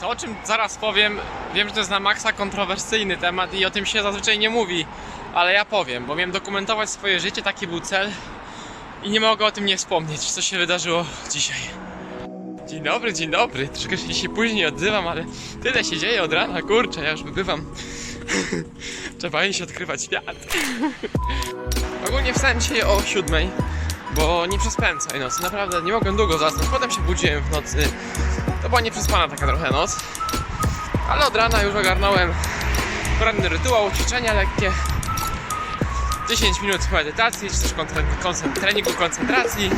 To o czym zaraz powiem, wiem, że to jest na maksa kontrowersyjny temat i o tym się zazwyczaj nie mówi, ale ja powiem, bo miałem dokumentować swoje życie, taki był cel i nie mogę o tym nie wspomnieć, co się wydarzyło dzisiaj. Dzień dobry, dzień dobry, troszkę się później odzywam, ale tyle się dzieje od rana, kurczę, ja już bywam. Trzeba się odkrywać świat. Ogólnie wstałem dzisiaj o siódmej, bo nie przespałem całej nocy, naprawdę nie mogłem długo zasnąć, potem się budziłem w nocy. To była nieprzespana taka trochę noc. Ale od rana już ogarnąłem poranny rytuał, ćwiczenia lekkie. 10 minut medytacji, czy też koncent- treningu koncentracji.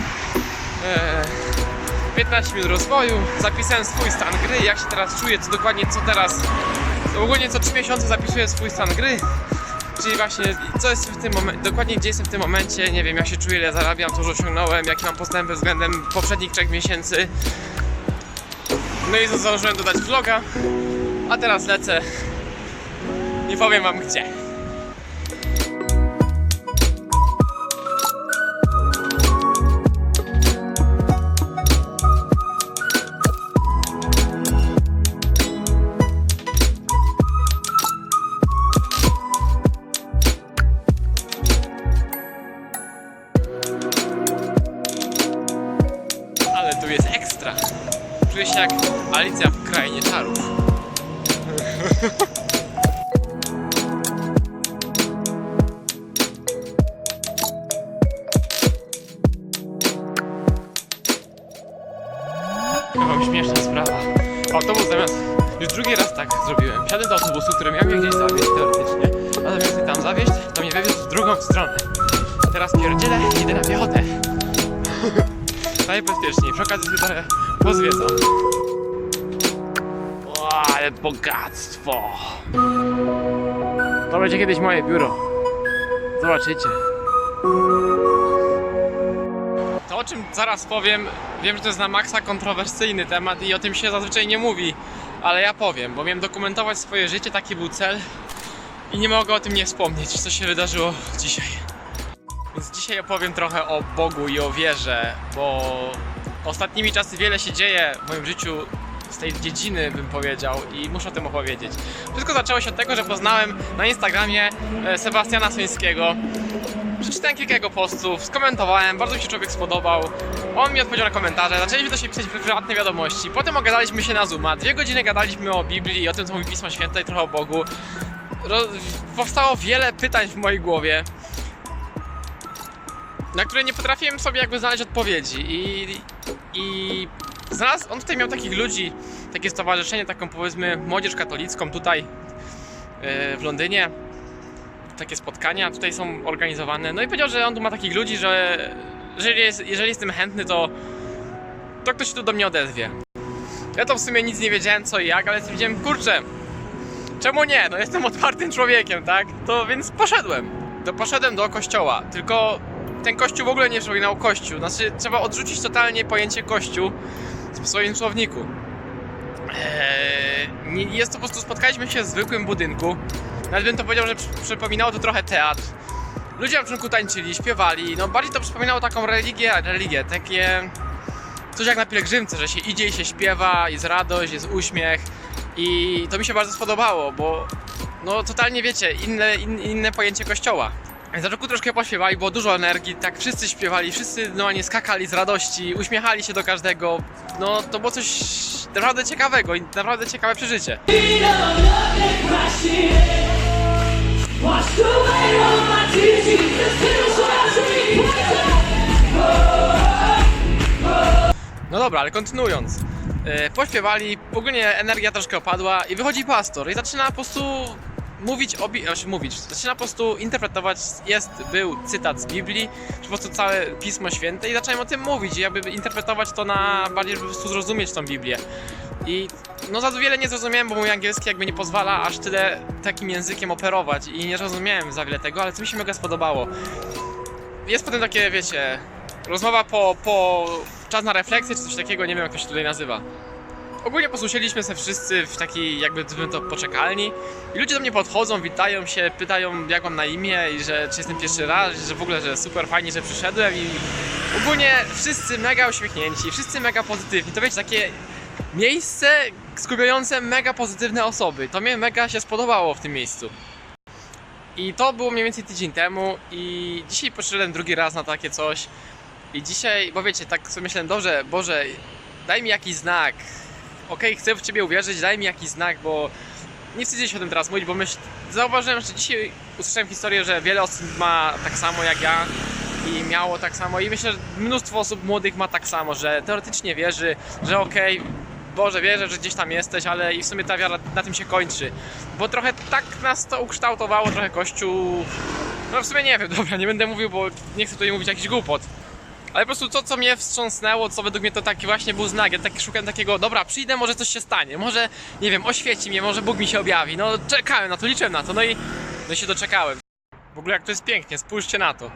Eee, 15 minut rozwoju. Zapisałem swój stan gry, jak się teraz czuję, co dokładnie co teraz. Ogólnie co 3 miesiące zapisuję swój stan gry. Czyli właśnie co jest w tym momencie, dokładnie gdzie jestem w tym momencie, nie wiem jak się czuję, ile zarabiam, co już osiągnąłem, jakie mam postępy względem poprzednich 3 miesięcy. No i założyłem dodać vloga, a teraz lecę. Nie powiem wam gdzie. Chyba śmieszna sprawa. Autobus zamiast... Już drugi raz tak zrobiłem. Wsiadłem do autobusu, który miał mnie gdzieś zawieźć teoretycznie, a zamiast tam zawieźć, to mnie wywiózł w drugą stronę. A teraz pierdzielę, idę na piechotę. Najbezpieczniej, przy okazji sobie trochę pozwiedzam. O, ale bogactwo! To będzie kiedyś moje biuro. Zobaczycie. O czym zaraz powiem, wiem, że to jest na maksa kontrowersyjny temat i o tym się zazwyczaj nie mówi, ale ja powiem, bo miałem dokumentować swoje życie, taki był cel i nie mogę o tym nie wspomnieć, co się wydarzyło dzisiaj. Więc dzisiaj opowiem trochę o Bogu i o wierze, bo ostatnimi czasy wiele się dzieje w moim życiu z tej dziedziny, bym powiedział, i muszę o tym opowiedzieć. Wszystko zaczęło się od tego, że poznałem na Instagramie e, Sebastiana Słyńskiego. Przeczytałem kilka jego postów, skomentowałem, bardzo mi się człowiek spodobał. On mi odpowiedział na komentarze, zaczęliśmy do siebie pisać prywatne wiadomości. Potem ogadaliśmy się na Zooma, dwie godziny gadaliśmy o Biblii, o tym, co mówi Pismo Święte i trochę o Bogu. Ro powstało wiele pytań w mojej głowie na które nie potrafiłem sobie jakby znaleźć odpowiedzi i, i on tutaj miał takich ludzi, takie stowarzyszenie, taką powiedzmy młodzież katolicką tutaj yy, w Londynie, takie spotkania tutaj są organizowane, no i powiedział, że on tu ma takich ludzi, że jeżeli, jest, jeżeli jestem chętny, to, to ktoś tu do mnie odezwie. Ja to w sumie nic nie wiedziałem co i jak, ale stwierdziłem, kurczę, czemu nie, no jestem otwartym człowiekiem, tak, to więc poszedłem. To poszedłem do kościoła, tylko ten kościół w ogóle nie przypominał kościół. Znaczy, trzeba odrzucić totalnie pojęcie kościół w swoim słowniku. Eee, jest to po prostu, spotkaliśmy się w zwykłym budynku. Nawet bym to powiedział, że przy- przypominało to trochę teatr. Ludzie na początku tańczyli, śpiewali. No bardziej to przypominało taką religię, religię, takie coś jak na pielgrzymce, że się idzie i się śpiewa, jest radość, jest uśmiech. I to mi się bardzo spodobało, bo no totalnie wiecie, inne, in, inne pojęcie kościoła. Na początku troszkę pośpiewali, było dużo energii, tak wszyscy śpiewali, wszyscy normalnie skakali z radości, uśmiechali się do każdego. No to było coś naprawdę ciekawego i naprawdę ciekawe przeżycie. No dobra, ale kontynuując. E, pośpiewali, ogólnie energia troszkę opadła i wychodzi pastor i zaczyna po prostu mówić o Bi- znaczy mówić, zaczyna po prostu interpretować, jest, był cytat z Biblii, czy po prostu całe Pismo Święte i zacząłem o tym mówić i jakby interpretować to na bardziej, żeby po prostu zrozumieć tą Biblię. I no za wiele nie zrozumiałem, bo mój angielski jakby nie pozwala aż tyle takim językiem operować i nie zrozumiałem za wiele tego, ale co mi się mega spodobało. Jest potem takie, wiecie, rozmowa po, po czas na refleksję, czy coś takiego, nie wiem jak to się tutaj nazywa. Ogólnie posłuchaliśmy się wszyscy w takiej jakby to poczekalni i ludzie do mnie podchodzą, witają się, pytają jak mam na imię i że czy jestem pierwszy raz, że w ogóle, że super fajnie, że przyszedłem i ogólnie wszyscy mega uśmiechnięci, wszyscy mega pozytywni, to wiecie, takie miejsce skupiające mega pozytywne osoby. To mnie mega się spodobało w tym miejscu. I to było mniej więcej tydzień temu i dzisiaj poszedłem drugi raz na takie coś. I dzisiaj, bo wiecie, tak sobie myślałem, dobrze, Boże, daj mi jakiś znak. Okej, chcę w Ciebie uwierzyć, daj mi jakiś znak, bo nie wstydzę się o tym teraz mówić, bo myśl, zauważyłem, że dzisiaj usłyszałem historię, że wiele osób ma tak samo jak ja i miało tak samo i myślę, że mnóstwo osób młodych ma tak samo, że teoretycznie wierzy, że okej, Boże, wierzę, że gdzieś tam jesteś, ale i w sumie ta wiara na tym się kończy. Bo trochę tak nas to ukształtowało, trochę Kościół... No w sumie nie wiem, dobra, nie będę mówił, bo nie chcę tutaj mówić jakiś głupot. Ale po prostu to, co mnie wstrząsnęło, co według mnie to taki właśnie był znak. Ja tak szukałem takiego, dobra, przyjdę, może coś się stanie, może, nie wiem, oświeci mnie, może Bóg mi się objawi. No czekałem na to, liczyłem na to, no i, no się doczekałem. W ogóle jak to jest pięknie, spójrzcie na to.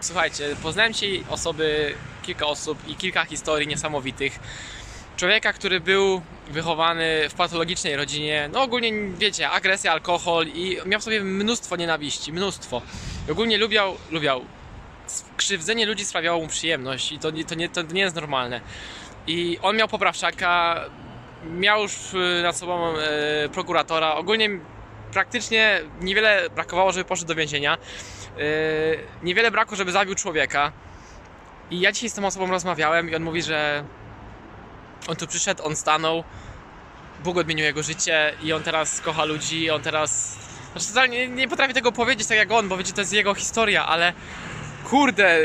Słuchajcie, poznałem dzisiaj osoby, kilka osób i kilka historii niesamowitych. Człowieka, który był wychowany w patologicznej rodzinie, no ogólnie wiecie, agresja, alkohol i miał w sobie mnóstwo nienawiści, mnóstwo. I ogólnie lubiał, lubiał. Krzywdzenie ludzi sprawiało mu przyjemność i to, to, nie, to nie jest normalne. I on miał poprawczaka, miał już y, nad sobą e, prokuratora, ogólnie praktycznie niewiele brakowało, żeby poszedł do więzienia. Yy, niewiele brakło, żeby zabił człowieka. I ja dzisiaj z tą osobą rozmawiałem i on mówi, że on tu przyszedł, on stanął, Bóg odmienił jego życie i on teraz kocha ludzi, on teraz... Znaczy totalnie nie, potrafię tego powiedzieć tak jak on, bo wiecie, to jest jego historia, ale kurde,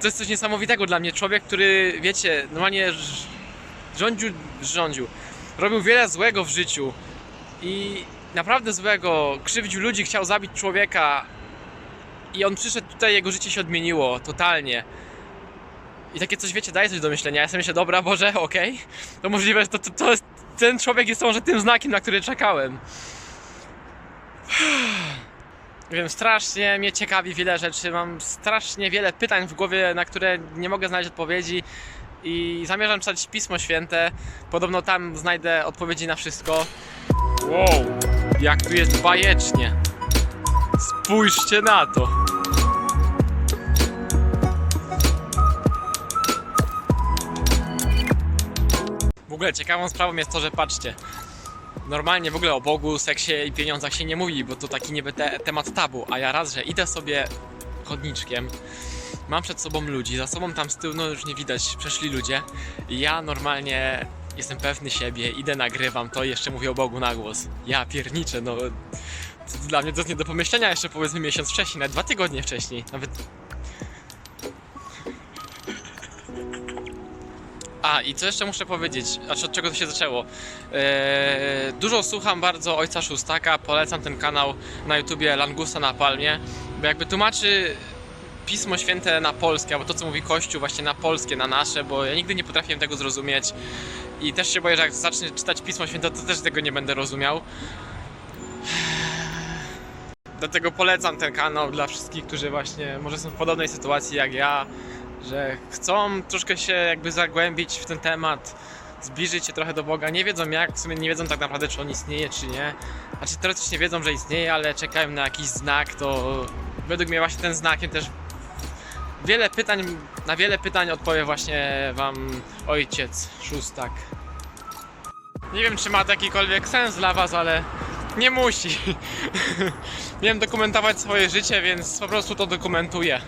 to jest coś niesamowitego dla mnie. Człowiek, który, wiecie, normalnie rządził, rządził, robił wiele złego w życiu i naprawdę złego, krzywdził ludzi, chciał zabić człowieka, i on przyszedł tutaj, jego życie się odmieniło totalnie. I takie coś, wiecie, daje coś do myślenia. Ja sobie myślę, dobra, Boże, okej. To możliwe, że to, to, to jest, ten człowiek jest może tym znakiem, na który czekałem. Wiem, strasznie mnie ciekawi wiele rzeczy. Mam strasznie wiele pytań w głowie, na które nie mogę znaleźć odpowiedzi. I zamierzam czytać Pismo Święte. Podobno tam znajdę odpowiedzi na wszystko. Wow, jak tu jest bajecznie. Spójrzcie na to. Ogóle ciekawą sprawą jest to, że patrzcie. Normalnie w ogóle o Bogu, seksie i pieniądzach się nie mówi, bo to taki niby te, temat tabu. A ja raz, że idę sobie chodniczkiem, mam przed sobą ludzi, za sobą tam z tyłu, no już nie widać, przeszli ludzie. I ja normalnie jestem pewny siebie, idę, nagrywam to i jeszcze mówię o Bogu na głos. Ja pierniczę, no dla mnie to jest nie do pomyślenia jeszcze powiedzmy miesiąc wcześniej, nawet dwa tygodnie wcześniej, nawet... A, i co jeszcze muszę powiedzieć, znaczy od czego to się zaczęło? Eee, dużo słucham bardzo Ojca Szóstaka, polecam ten kanał na YouTubie Langusa na Palmie, bo jakby tłumaczy Pismo Święte na polskie, albo to co mówi Kościół właśnie na polskie, na nasze, bo ja nigdy nie potrafiłem tego zrozumieć i też się boję, że jak zacznę czytać Pismo Święte, to też tego nie będę rozumiał. Dlatego polecam ten kanał dla wszystkich, którzy właśnie może są w podobnej sytuacji jak ja, że chcą troszkę się jakby zagłębić w ten temat, zbliżyć się trochę do Boga. Nie wiedzą jak, w sumie nie wiedzą tak naprawdę, czy on istnieje, czy nie. Znaczy teoretycznie wiedzą, że istnieje, ale czekają na jakiś znak, to według mnie właśnie ten znakiem też wiele pytań, na wiele pytań odpowie właśnie wam ojciec szóstak. Nie wiem, czy ma to jakikolwiek sens dla was, ale nie musi. Miałem dokumentować swoje życie, więc po prostu to dokumentuję.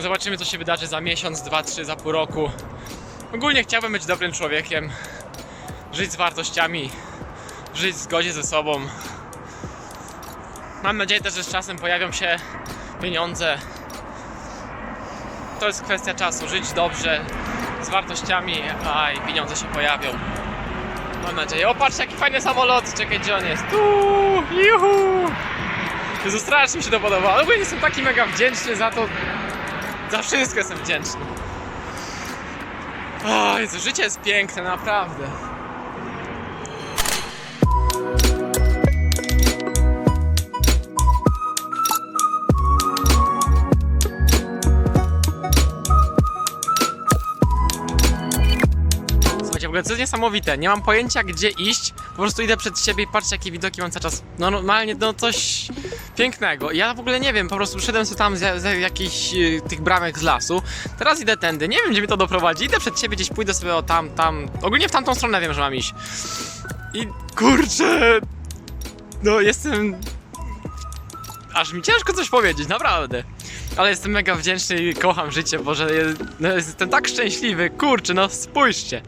Zobaczymy, co się wydarzy za miesiąc, dwa, trzy, za pół roku. Ogólnie chciałbym być dobrym człowiekiem, żyć z wartościami, żyć w zgodzie ze sobą. Mam nadzieję też, że z czasem pojawią się pieniądze. To jest kwestia czasu, żyć dobrze, z wartościami, a i pieniądze się pojawią. Mam nadzieję. O, patrz jaki fajny samolot. Czekaj, gdzie on jest. Tu, juhu. Jezu, strasznie mi się to podobało. Ogólnie jestem taki mega wdzięczny za to. Za wszystko jestem wdzięczny. O, Jezu, życie jest piękne, naprawdę. Słuchajcie, w ogóle co jest niesamowite, nie mam pojęcia gdzie iść, Po prostu idę przed siebie i patrzcie jakie widoki mam cały czas. No normalnie, no coś pięknego. Ja w ogóle nie wiem, po prostu szedłem sobie tam z, z jakichś y, tych bramek z lasu. Teraz idę tędy, nie wiem gdzie mnie to doprowadzi. Idę przed siebie, gdzieś pójdę sobie o tam, tam. Ogólnie w tamtą stronę wiem, że mam iść. I kurczę. No jestem. Aż mi ciężko coś powiedzieć, naprawdę. Ale jestem mega wdzięczny i kocham życie, Boże, je- no, jestem tak szczęśliwy, kurczę, no spójrzcie.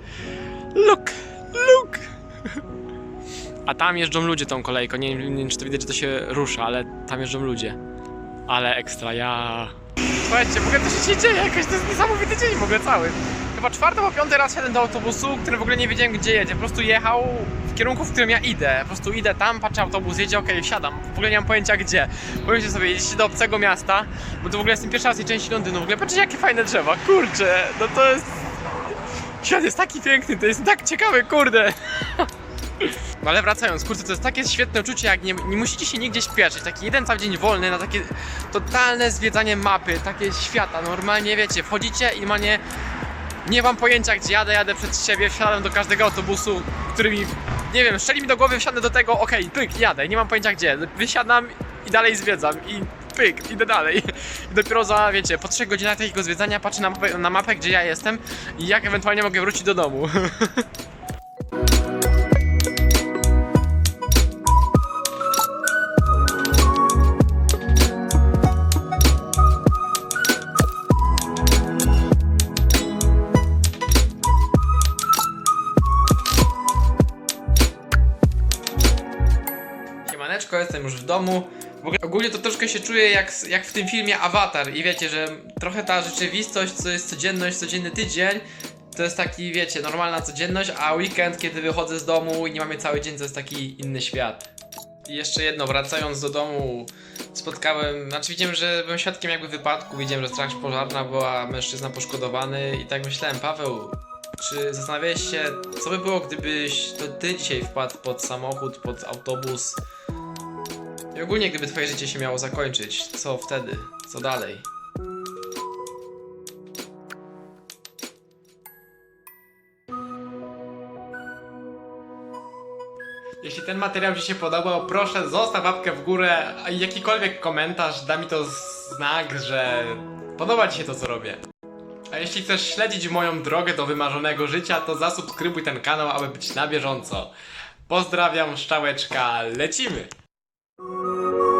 Look, look. A tam jeżdżą ludzie tą kolejką, nie, nie wiem czy to widać, że to się rusza, ale tam jeżdżą ludzie. Ale ekstra, ja... Słuchajcie, w ogóle to się dzieje jakoś, to jest niesamowity dzień w ogóle cały. Chyba czwarty albo piąty raz siadłem do autobusu, który w ogóle nie wiedziałem gdzie jedzie, po prostu jechał w kierunku, w którym ja idę. Po prostu idę tam, patrzę autobus, jedzie, okej, wsiadam. W ogóle nie mam pojęcia gdzie. Powiedzcie sobie, jedziecie do obcego miasta, bo to w ogóle jestem pierwszy raz w tej części Londynu. W ogóle patrzcie jakie fajne drzewa, kurczę, no to jest... Świat jest taki piękny, to jest tak ciekawe, kurde. No ale wracając, kurczę, to jest takie świetne uczucie, jak nie, nie musicie się nigdzie śpieszyć. Taki jeden cały dzień wolny na takie totalne zwiedzanie mapy, takie świata. Normalnie wiecie, wchodzicie i normalnie nie mam pojęcia gdzie jadę, jadę przed siebie, wsiadam do każdego autobusu, który mi, nie wiem, strzeli mi do głowy, wsiadę do tego, okej, pyk, jadę, nie mam pojęcia gdzie. Wysiadam i dalej zwiedzam i pyk, idę dalej. I dopiero za, wiecie, po 3 godzinach takiego zwiedzania patrzę na mapę, na mapę, gdzie ja jestem i jak ewentualnie mogę wrócić do domu. Siemaneczko, jestem już w domu. W ogólnie to troszkę się czuję jak, jak w tym filmie Avatar i wiecie, że trochę ta rzeczywistość, co jest codzienność, codzienny tydzień, to jest taki, wiecie, normalna codzienność, a weekend, kiedy wychodzę z domu i nie mamy cały dzień, to jest taki inny świat. I jeszcze jedno, wracając do domu, spotkałem, znaczy widziałem, że byłem świadkiem jakby wypadku, widziałem, że straż pożarna była, mężczyzna poszkodowany i tak myślałem, Paweł, czy zastanawiałeś się, co by było, gdybyś to ty dzisiaj wpadł pod samochód, pod autobus i ogólnie gdyby twoje życie się miało zakończyć, co wtedy? Co dalej? Jeśli ten materiał Ci się podobał, proszę zostaw łapkę w górę, a jakikolwiek komentarz da mi to znak, że podoba Ci się to, co robię. A jeśli chcesz śledzić moją drogę do wymarzonego życia, to zasubskrybuj ten kanał, aby być na bieżąco. Pozdrawiam, szczałeczka, lecimy! Música